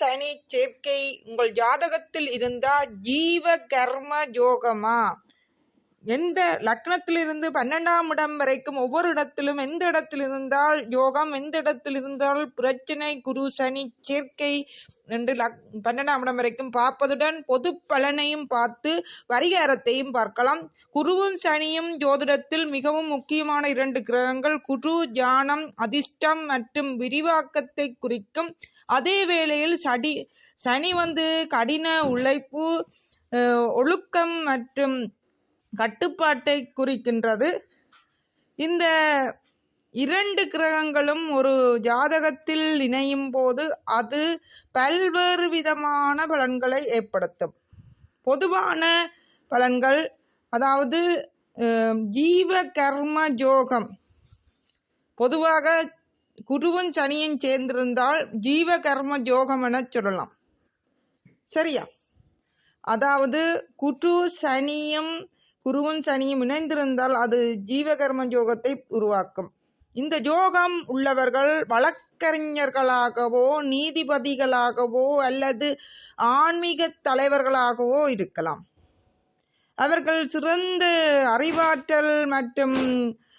சனி சேர்க்கை உங்கள் ஜாதகத்தில் இருந்தா ஜீவ கர்ம ஜோகமா? எந்த லக்னத்திலிருந்து பன்னெண்டாம் இடம் வரைக்கும் ஒவ்வொரு இடத்திலும் எந்த இடத்தில் இருந்தால் யோகம் எந்த இடத்தில் இருந்தால் பிரச்சனை குரு சனி சேர்க்கை என்று லக் பன்னெண்டாம் இடம் வரைக்கும் பார்ப்பதுடன் பொது பலனையும் பார்த்து பரிகாரத்தையும் பார்க்கலாம். குருவும் சனியும் ஜோதிடத்தில் மிகவும் முக்கியமான இரண்டு கிரகங்கள் குரு ஜானம் அதிர்ஷ்டம் மற்றும் விரிவாக்கத்தை குறிக்கும் அதே வேளையில் சடி சனி வந்து கடின உழைப்பு ஒழுக்கம் மற்றும் கட்டுப்பாட்டை குறிக்கின்றது. இந்த இரண்டு கிரகங்களும் ஒரு ஜாதகத்தில் இணையும் போது அது பல்வேறு விதமான பலன்களை ஏற்படுத்தும். பொதுவான பலன்கள் அதாவது ஜீவ கர்ம ஜோகம். பொதுவாக குருவும் சனியும் சேர்ந்திருந்தால் ஜீவ கர்ம யோகம் என சொல்லலாம். சரியா? அதாவது குரு சனியும் குருவும் சனியும் இணைந்திருந்தால் அது ஜீவகர்ம யோகத்தை உருவாக்கும். இந்த யோகம் உள்ளவர்கள் வழக்கறிஞர்களாகவோ நீதிபதிகளாகவோ அல்லது ஆன்மீக தலைவர்களாகவோ இருக்கலாம். அவர்கள் சிறந்த அறிவாற்றல் மற்றும்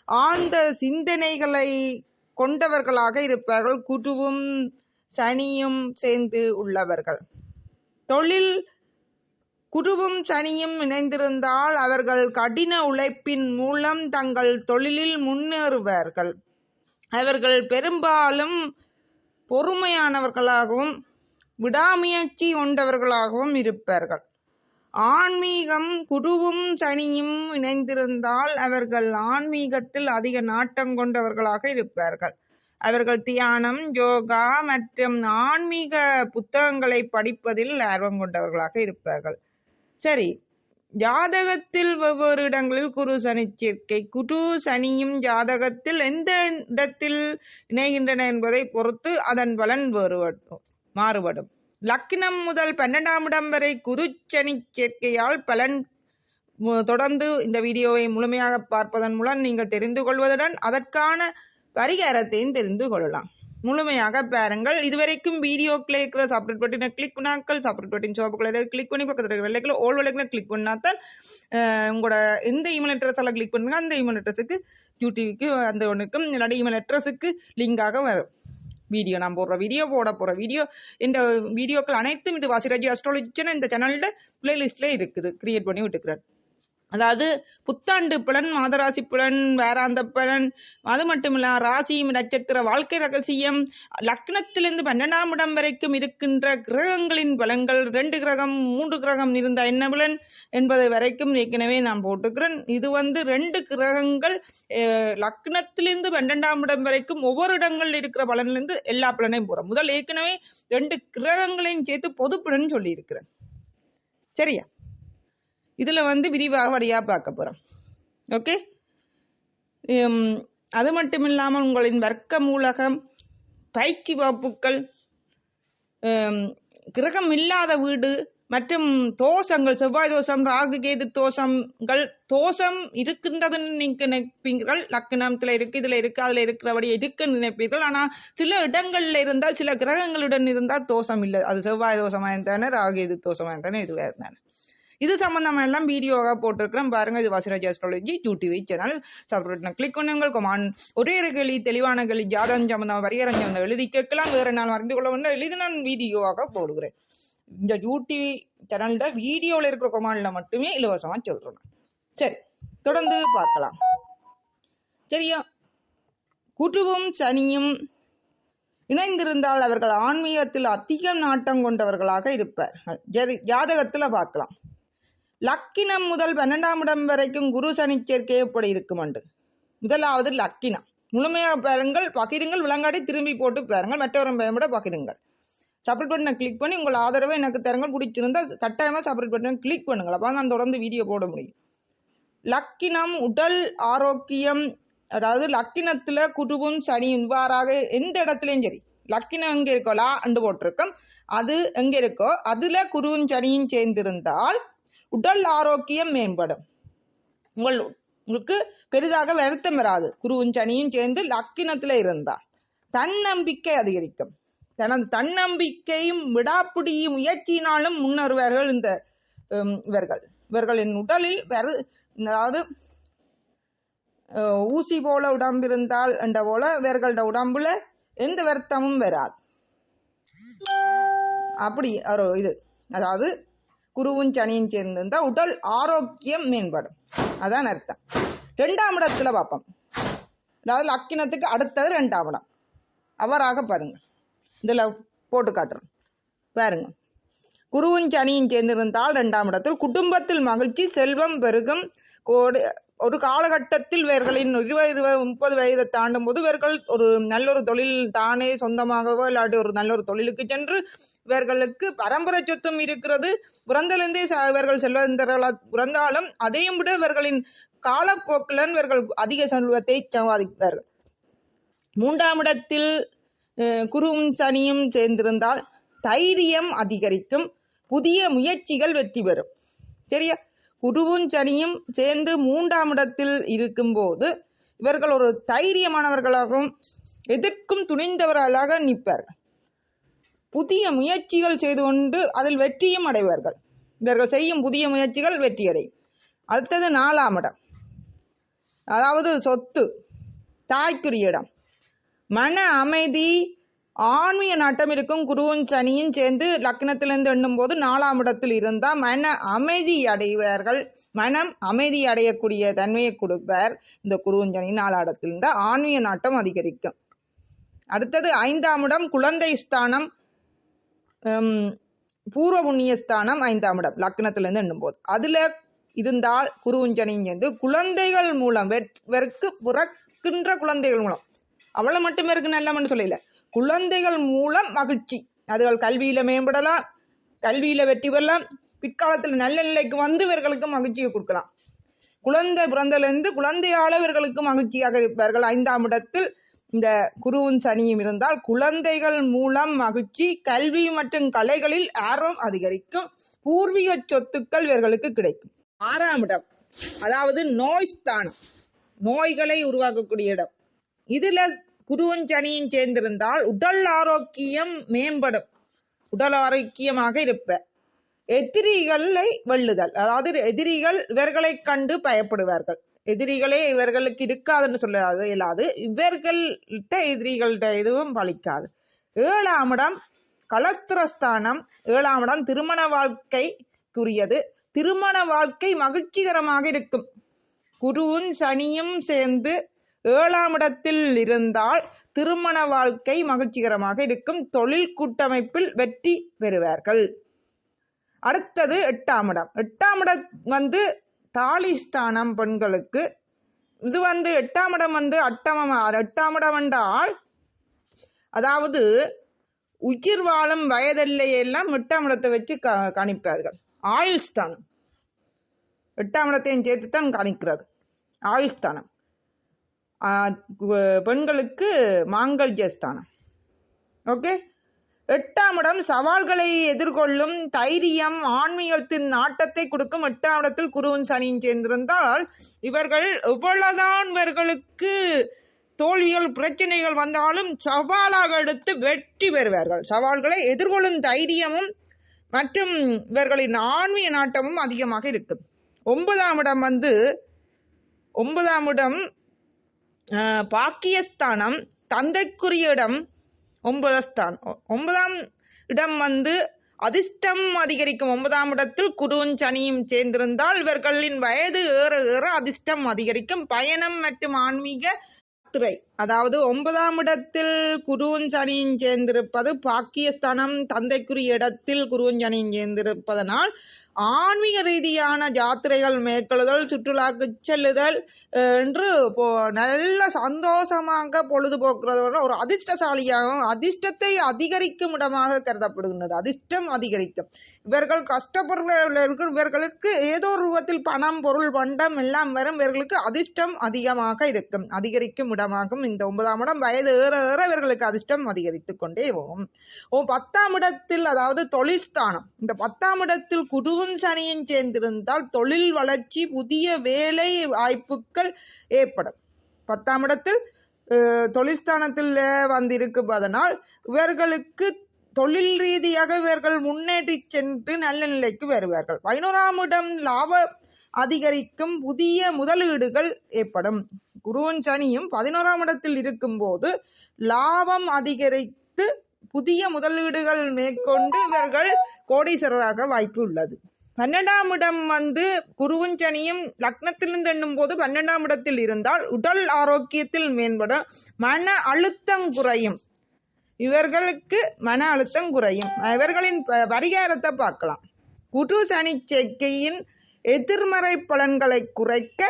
ஆழ்ந்த சிந்தனைகளை கொண்டவர்களாக இருப்பார்கள். குருவும் சனியும் சேர்ந்து உள்ளவர்கள். தொழில் குருவும் சனியும் இணைந்திருந்தால் அவர்கள் கடின உழைப்பின் மூலம் தங்கள் தொழிலில் முன்னேறுவார்கள். அவர்கள் பெரும்பாலும் பொறுமையானவர்களாகவும் விடாமுயற்சி கொண்டவர்களாகவும் இருப்பார்கள். ஆன்மீகம் குருவும் சனியும் இணைந்திருந்தால் அவர்கள் ஆன்மீகத்தில் அதிக நாட்டம் கொண்டவர்களாக இருப்பார்கள். அவர்கள் தியானம் யோகா மற்றும் ஆன்மீக புத்தகங்களை படிப்பதில் ஆர்வம் கொண்டவர்களாக இருப்பார்கள். சரி ஜாதகத்தில் வெவ்வேறு இடங்களில் குரு சனி சேர்க்கை குரு சனியும் ஜாதகத்தில் எந்த இடத்தில் இணைகின்றன என்பதை பொறுத்து அதன் பலன் வேறுபடும் மாறுபடும். லக்னம் முதல் பன்னெண்டாம் இடம் வரை குருச்சனி சேர்க்கையால் பலன் தொடர்ந்து இந்த வீடியோவை முழுமையாக பார்ப்பதன் மூலம் நீங்கள் தெரிந்து கொள்வதுடன் அதற்கான பரிகாரத்தையும் தெரிந்து கொள்ளலாம். முழுமையாக பாருங்கள். இதுவரைக்கும் வீடியோ இருக்கிற சப்ரேட் பட்டினை கிளிக் பண்ணாக்கள் சப்ரேட் பட்டின் சோப்பு கலரை கிளிக் பண்ணி பக்கத்தில் இருக்கிற வெள்ளைக்கில் ஓல் வெள்ளைக்கில் கிளிக் பண்ணாதான் உங்களோட எந்த இமெயில் அட்ரஸ் எல்லாம் கிளிக் பண்ணுங்க. அந்த இமெயில் அட்ரஸுக்கு யூடியூப்க்கு அந்த ஒன்றுக்கும் இல்லாட்டி இமெயில் அட்ரஸுக்கு லிங்காக வரும். வீடியோ நான் போடுற வீடியோ போட போற வீடியோ இந்த வீடியோக்கள் அனைத்தும் இது வாசிராஜி அஸ்ட்ராலஜின்னு இந்த சேனலில் பிளேலிஸ்ட்ல இருக்குது. கிரியேட் பண்ணி விட்டுக்கிறேன். அதாவது புத்தாண்டு புலன் மாதராசி புலன் வேறாந்த புலன் அது மட்டும் இல்ல ராசி நட்சத்திர வாழ்க்கை ரகசியம் லக்னத்திலிருந்து பன்னெண்டாம் இடம் வரைக்கும் இருக்கின்ற கிரகங்களின் பலன்கள் ரெண்டு கிரகம் மூன்று கிரகம் இருந்த என்ன பலன் என்பது வரைக்கும் ஏற்கனவே நான் போட்டுக்கிறேன் இது வந்து ரெண்டு கிரகங்கள் லக்னத்திலிருந்து பன்னெண்டாம் இடம் வரைக்கும் ஒவ்வொரு இடங்களில் இருக்கிற பலன்லேருந்து எல்லா பலனையும் போறோம் முதல் ஏற்கனவே ரெண்டு கிரகங்களையும் சேர்த்து பொது பலன் சொல்லியிருக்கிறேன். சரியா? இதில் வந்து விரிவாக வழியா பார்க்க போகிறோம் ஓகே அது மட்டும் இல்லாமல் உங்களின் வர்க்க மூலகம் பயிற்சி வகுப்புகள் கிரகம் இல்லாத வீடு மற்றும் தோஷங்கள் செவ்வாய் தோஷம் ராகு கேது தோஷங்கள் தோஷம் இருக்கின்றதுன்னு நீங்க நினைப்பீர்கள். லக்னத்துல இருக்கு இதுல இருக்கு அதுல இருக்கிறபடி இருக்குன்னு நினைப்பீர்கள். ஆனா சில இடங்கள்ல இருந்தால் சில கிரகங்களுடன் இருந்தால் தோஷம் இல்லை. அது செவ்வாய் தோஷமா இருந்தானே ராகு கேது தோஷமா இருந்தானே இதுவா இருந்தானே. இது சம்பந்தமா எல்லாம் வீடியோவாக போட்டிருக்கிறேன். பாருங்க இது Vasiraj astrology UTV channel subscribe click பண்ணுங்கள் கொமான் ஒரே ஒரு கேள்வி தெளிவான கேள்வி ஜாதகம் சம்பந்தம் வரையறம் சம்பந்தம் எழுதி கேட்கலாம். வேற நான் அறிந்து கொள்ள வேண்டும் எழுதி நான் வீடியோவாக போடுகிறேன். இந்த யூடிவி சேனல்ட வீடியோவில் இருக்கிற கொமானில் மட்டுமே இலவசமாக சொல்கிறேன் சரி தொடர்ந்து பார்க்கலாம். சரியா? குருவும் சனியும் இணைந்திருந்தால் அவர்கள் ஆன்மீகத்தில் அதிக நாட்டம் கொண்டவர்களாக இருப்பார்கள். ஜாதகத்தில் பார்க்கலாம். லக்கினம் முதல் பன்னெண்டாம் இடம் வரைக்கும் குரு சனி சேர்க்கை எப்படி இருக்குமண்டு முதலாவது லக்கினம். முழுமையாக பாருங்கள் பகிருங்கள் விளங்காடி திரும்பி போட்டு பாருங்கள் மற்றவரும் பயன்பட பகிருங்கள். சப்ரேட் பட்டனை கிளிக் பண்ணி உங்கள் ஆதரவை எனக்கு தருங்கள். பிடிச்சிருந்தா கட்டாயமாக சப்ரேட் பட்டனை கிளிக் பண்ணுங்கள். அப்போ நான் தொடர்ந்து வீடியோ போட முடியும். லக்கினம் உடல் ஆரோக்கியம் அதாவது லக்கினத்தில் குருவும் சனி இவ்வாறாக எந்த இடத்துலையும் சரி. லக்கினம் எங்கே இருக்கோ லா அண்டு போட்டிருக்கோம். அது எங்கே இருக்கோ அதில் குருவும் சனியும் சேர்ந்திருந்தால் உடல் ஆரோக்கியம் மேம்படும். உங்கள் உங்களுக்கு பெரிதாக வருத்தம் வராது. குருவும் சனியும் சேர்ந்து லக்கினத்துல இருந்தால் தன்னம்பிக்கை அதிகரிக்கும். தனது தன்னம்பிக்கையும் விடாப்பிடியும் முயற்சியினாலும் முன்னேறுவார்கள் இந்த இவர்கள். இவர்களின் உடலில் வெறு அதாவது ஊசி போல உடம்பு இருந்தால் என்ற போல இவர்களோட உடம்புல எந்த வருத்தமும் வராது. அப்படி ஒரு இது. அதாவது குருவும் சனியும் சேர்ந்திருந்தா உடல் ஆரோக்கியம் மேம்படும். அதான் அர்த்தம். ரெண்டாம் இடத்துல பார்ப்போம். அதாவது லக்கினத்துக்கு அடுத்தது ரெண்டாம் இடம். அவராக பாருங்க. இதில் போட்டு காட்டுறோம். பாருங்க. குருவும் சனியும் சேர்ந்திருந்தால் ரெண்டாம் இடத்தில் குடும்பத்தில் மகிழ்ச்சி செல்வம் பெருகும் கோடு ஒரு காலகட்டத்தில் இவர்களின் இருபது இருபது முப்பது வயதை தாண்டும் போது இவர்கள் ஒரு நல்ல ஒரு தொழில் தானே சொந்தமாகவோ இல்லாட்டி ஒரு நல்ல ஒரு தொழிலுக்கு சென்று இவர்களுக்கு பரம்பரை சொத்தும் இருக்கிறது. பிறந்திலிருந்தே ச- இவர்கள் செல்வந்தர்களாக பிறந்தாலும் அதையும் விட இவர்களின் காலப்போக்கில் இவர்கள் அதிக செல்வத்தை சம்பாதிப்பார்கள் மூன்றாம் இடத்தில் குருவும் சனியும் சேர்ந்திருந்தால் தைரியம் அதிகரிக்கும் புதிய முயற்சிகள் வெற்றி பெறும். சரியா? குருவும் சனியும் சேர்ந்து மூன்றாம் இடத்தில் இருக்கும்போது இவர்கள் ஒரு தைரியமானவர்களாகவும் எதிர்க்கும் துணிந்தவர்களாக நிற்பார்கள். புதிய முயற்சிகள் செய்து கொண்டு அதில் வெற்றியும் அடைவார்கள். இவர்கள் செய்யும் புதிய முயற்சிகள் வெற்றியடையும் அடுத்தது நாலாம் இடம். அதாவது சொத்து தாய்க்குரிய இடம். மன அமைதி ஆன்மீக நாட்டம் இருக்கும் குருவும் சனியும் சேர்ந்து லக்னத்திலிருந்து எண்ணும் போது நாலாம் இடத்தில் இருந்தால் மன அமைதி அடைவார்கள். மனம் அமைதி அடையக்கூடிய தன்மையை கொடுப்பார் இந்த குருவும் சனி நாலாம் இடத்தில் இருந்தால் ஆன்மீக நாட்டம் அதிகரிக்கும். அடுத்தது ஐந்தாம் இடம் குழந்தை ஸ்தானம். பூர்வ புண்ணியஸ்தானம் ஐந்தாம் இடம் லக்னத்திலிருந்து எண்ணும் அதில் அதுல இருந்தால் குருவுஞ்சனியும் சேர்ந்து குழந்தைகள் மூலம் வெற்- வெற்கு பிறக்கின்ற குழந்தைகள் மூலம் அவளை மட்டுமே இருக்கு நல்லவன்னு சொல்லல. குழந்தைகள் மூலம் மகிழ்ச்சி. அதுகள் கல்வியில மேம்படலாம் கல்வியில வெற்றி பெறலாம் பிற்காலத்தில் நல்ல நிலைக்கு வந்து இவர்களுக்கு மகிழ்ச்சியை கொடுக்கலாம். குழந்தை பிறந்தலேருந்து குழந்தையாளவர்களுக்கு மகிழ்ச்சியாக இருப்பார்கள் ஐந்தாம் இடத்தில் இந்த குருவும் சனியும் இருந்தால் குழந்தைகள் மூலம் மகிழ்ச்சி கல்வி மற்றும் கலைகளில் ஆர்வம் அதிகரிக்கும். பூர்வீக சொத்துக்கள் இவர்களுக்கு கிடைக்கும். ஆறாம் இடம் அதாவது நோய் ஸ்தானம் நோய்களை உருவாக்கக்கூடிய இடம். இதுல குருவும் சனியும் சேர்ந்திருந்தால் உடல் ஆரோக்கியம் மேம்படும். உடல் ஆரோக்கியமாக இருப்ப. எதிரிகளை வெல்லுதல் அதாவது எதிரிகள் இவர்களை கண்டு பயப்படுவார்கள். எதிரிகளே இவர்களுக்கு இருக்காதுன்னு சொல்ல இயலாது இவர்கள்ட்ட எதிரிகள்கிட்ட எதுவும் பலிக்காது ஏழாம் இடம் களத்திரஸ்தானம் ஏழாம் இடம் திருமண வாழ்க்கைக்குரியது. திருமண வாழ்க்கை மகிழ்ச்சிகரமாக இருக்கும். குருவும் சனியும் சேர்ந்து ஏழாம் இடத்தில் இருந்தால் திருமண வாழ்க்கை மகிழ்ச்சிகரமாக இருக்கும். தொழில் கூட்டமைப்பில் வெற்றி பெறுவார்கள். அடுத்தது எட்டாம் இடம். எட்டாம் இடம் வந்து தாலிஸ்தானம் பெண்களுக்கு இது வந்து எட்டாம் இடம் வந்து அட்டம எட்டாம் இடம் என்றால் அதாவது உயிர் வாழும் வயதெல்லையெல்லாம் எட்டாம் இடத்தை வச்சு க கணிப்பார்கள். ஆயுள் ஸ்தானம் எட்டாம் இடத்தையும் சேர்த்து தான் கணிக்கிறது. ஆயுள் ஸ்தானம் பெண்களுக்கு மாங்கல்ய ஸ்தானம் ஓகே? எட்டாம் இடம் சவால்களை எதிர்கொள்ளும் தைரியம் ஆன்மீகத்தின் நாட்டத்தை கொடுக்கும் எட்டாம் இடத்தில் குருவும் சனியும் சேர்ந்திருந்தால் இவர்கள் எவ்வளவுதான் இவர்களுக்கு தோல்விகள் பிரச்சனைகள் வந்தாலும் சவாலாக எடுத்து வெற்றி பெறுவார்கள். சவால்களை எதிர்கொள்ளும் தைரியமும் மற்றும் இவர்களின் ஆன்மீக நாட்டமும் அதிகமாக இருக்கும். ஒன்பதாம் இடம் வந்து ஒன்பதாம் இடம் பாக்கியஸ்தானம் தந்தைக்குரிய இடம் ஒன்பதாம் ஒன்பதாம் இடம் வந்து அதிர்ஷ்டம் அதிகரிக்கும் ஒன்பதாம் இடத்தில் குருவும் சனியும் சேர்ந்திருந்தால் இவர்களின் வயது ஏற ஏற அதிர்ஷ்டம் அதிகரிக்கும். பயணம் மற்றும் ஆன்மீக துறை. அதாவது ஒன்பதாம் இடத்தில் குருவும் சனியும் சேர்ந்திருப்பது பாக்கியஸ்தானம் தந்தைக்குரிய இடத்தில் குருவும் சனியும் சேர்ந்திருப்பதனால் ஆன்மீக ரீதியான ஜாத்திரைகள் மேற்கொள்ளுதல் சுற்றுலாக்கு செல்லுதல் என்று இப்போ நல்ல சந்தோஷமாக பொழுதுபோக்குறதோட ஒரு அதிர்ஷ்டசாலியாகவும் அதிர்ஷ்டத்தை அதிகரிக்கும் இடமாக கருதப்படுகின்றது. அதிர்ஷ்டம் அதிகரிக்கும். இவர்கள் கஷ்டப்படுறவர்களுக்கு இவர்களுக்கு ஏதோ ரூபத்தில் பணம் பொருள் பண்டம் எல்லாம் வரும் இவர்களுக்கு அதிர்ஷ்டம் அதிகமாக இருக்கும் அதிகரிக்கும் இடமாகும். இந்த ஒன்பதாம் இடம் வயது ஏற ஏற இவர்களுக்கு அதிர்ஷ்டம் அதிகரித்துக் கொண்டே போகும். ஓ பத்தாம் இடத்தில் அதாவது தொழில்ஸ்தானம் இந்த பத்தாம் இடத்தில் குருவும் சனியும் சேர்ந்திருந்தால் தொழில் வளர்ச்சி புதிய வேலை வாய்ப்புகள் ஏற்படும். பத்தாம் இடத்தில் அஹ், தொழில்ஸ்தானத்தில் வந்திருப்பதனால் இவர்களுக்கு தொழில் ரீதியாக இவர்கள் முன்னேறி சென்று நல்ல நிலைக்கு வருவார்கள். பதினோராம் இடம் லாப அதிகரிக்கும் புதிய முதலீடுகள் ஏற்படும். குருவன் சனியும் பதினோராம் இடத்தில் இருக்கும்போது லாபம் அதிகரித்து புதிய முதலீடுகள் மேற்கொண்டு இவர்கள் கோடீஸ்வரராக வாய்ப்பு உள்ளது. பன்னெண்டாம் இடம் வந்து குருவும் சனியும் லக்னத்திலிருந்து எண்ணும் போது பன்னெண்டாம் இடத்தில் இருந்தால் உடல் ஆரோக்கியத்தில் மேம்படும் மன அழுத்தம் குறையும். இவர்களுக்கு மன அழுத்தம் குறையும். இவர்களின் பரிகாரத்தை பார்க்கலாம். குரு சனி சேர்க்கையின் எதிர்மறை பலன்களை குறைக்க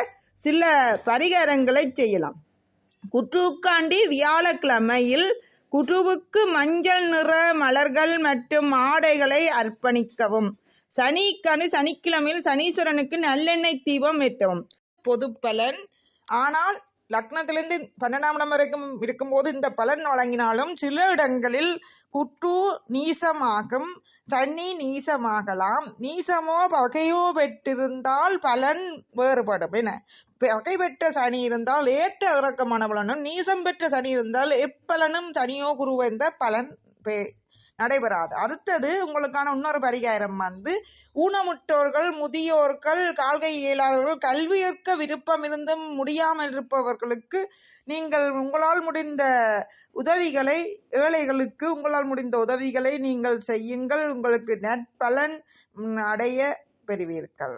சில பரிகாரங்களை செய்யலாம். குற்றுக்காண்டி வியாழக்கிழமையில் குருவுக்கு மஞ்சள் நிற மலர்கள் மற்றும் ஆடைகளை அர்ப்பணிக்கவும். சனிக்கணி சனிக்கிழமையில் சனீஸ்வரனுக்கு நல்லெண்ணெய் தீபம் ஏற்றவும். பொது பலன். ஆனால் லக்னத்திலிருந்து பன்னெண்டாம் இடம் வரைக்கும் இருக்கும்போது இந்த பலன் வழங்கினாலும் சில இடங்களில் குற்று நீசமாகும். சனி நீசமாகலாம். நீசமோ பகையோ பெற்றிருந்தால் பலன் வேறுபடும் என்ன பகை பெற்ற சனி இருந்தால் ஏற்ற இறக்கமான பலனும் நீசம் பெற்ற சனி இருந்தால் எப்பலனும் சனியோ குருவோ பலன் நடைபெறாது. அடுத்தது உங்களுக்கான இன்னொரு பரிகாரம் வந்து ஊனமுற்றோர்கள் முதியோர்கள் கால்கை இயலாதவர்கள் கல்வி கற்க விருப்பம் இருந்தும் முடியாமல் இருப்பவர்களுக்கு நீங்கள் உங்களால் முடிந்த உதவிகளை ஏழைகளுக்கு உங்களால் முடிந்த உதவிகளை நீங்கள் செய்யுங்கள். உங்களுக்கு நற்பலன் அடைய பெறுவீர்கள்.